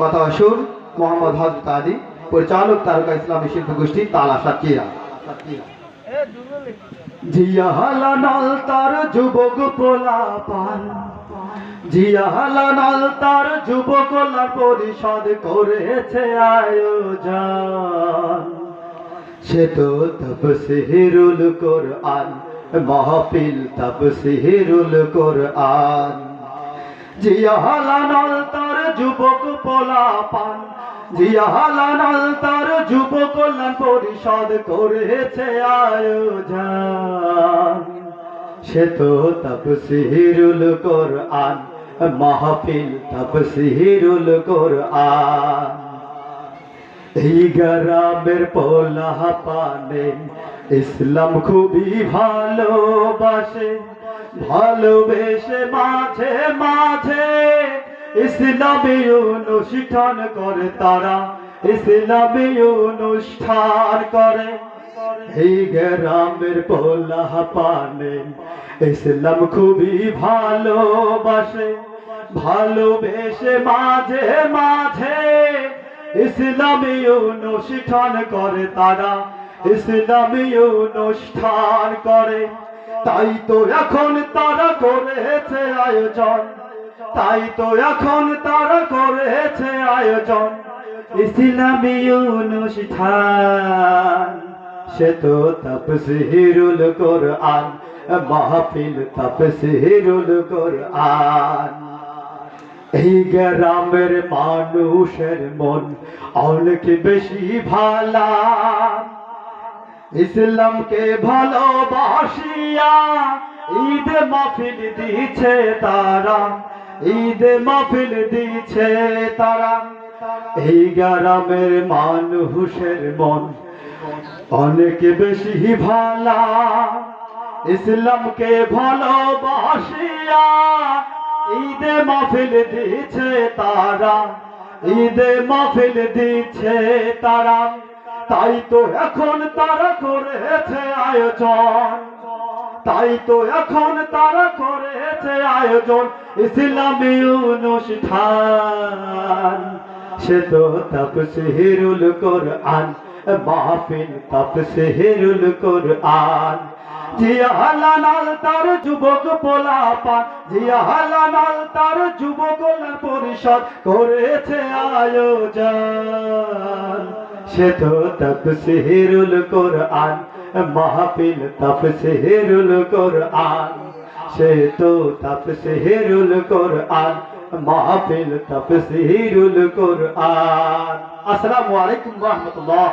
কথা সুর মোহাম্মদ হজরত আলী পরিচালক তারকা ইসলামী শিল্প গোষ্ঠী তালা সাকিয়া জিয়া হালানাল তার যুবক পোলা পান জিয়া হালানাল তার যুবক পরিষদ করেছে আয়োজন। সে তো তফসিরুল কোরআন, মাহফিল তফসিরুল কোরআন। জিয়া হালানাল তার যুবক পোলা পান জিয়াহালানাল তার যুব কল্যাণ পরিষদ করেছে আয়োজন। সে তো তফসিরুল কোরআন, মাহফিল তফসিরুল কোরআন। এই গ্রামের পোলা পানে ইসলাম খুবই ভালোবাসে, ভালোবেসে মাঝে মাঝে ইসলামী অনুষ্ঠান করে তারা, ইসলামী অনুষ্ঠান করে। এই গ্রামের পোলা পানে ইসলাম খুবই ভালোবাসে, ভালোবেসে মাঝে মাঝে ইসলামী অনুষ্ঠান করে তারা, ইসলামী অনুষ্ঠান করে। তাই তো এখন তারা করেছে আয়োজন। তাই তো এখন তারা করেছে আয়োজন। ইসলামী অনুষ্ঠান সে তো তফসিরুল কোরআন, মাহফিল তফসিরুল কোরআন। এই গ্রামের মানুষের মন অনেক বেশি ভালা। ইসলামকে ভালোবাসিয়া ঈদ মাহফিল দিছে তারা। ঈদ মাহফিল দিছে তারা। এই গ্রামের মানুষের মন অনেক বেশি ভালা। ইসলামকে ভালোবাসিয়া ঈদে মাহফিল দিচ্ছে তারা। ঈদে মাহফিল দিচ্ছে তারা। তাই তো এখন তারা করেছে আয়োজন। তাই তো এখন তারা করেছে আয়োজন। ইসলামী অনুষ্ঠান, সে তো তফসিরুল কোরআন, মাহফিল তফসিরুল কোরআন। জিয়া হালানাল তার যুবক পোলা পান জিয়া হালানাল তার যুবক পরিষদ করেছে আয়োজন। সে তো তফসিরুল কোরআন মাহফিল তফসিরুল কোরআন সে তো তফসিরুল কোরআন মাহফিল তফসিরুল কোরআন। আসসালামু আলাইকুম রাহমাতুল্লাহ।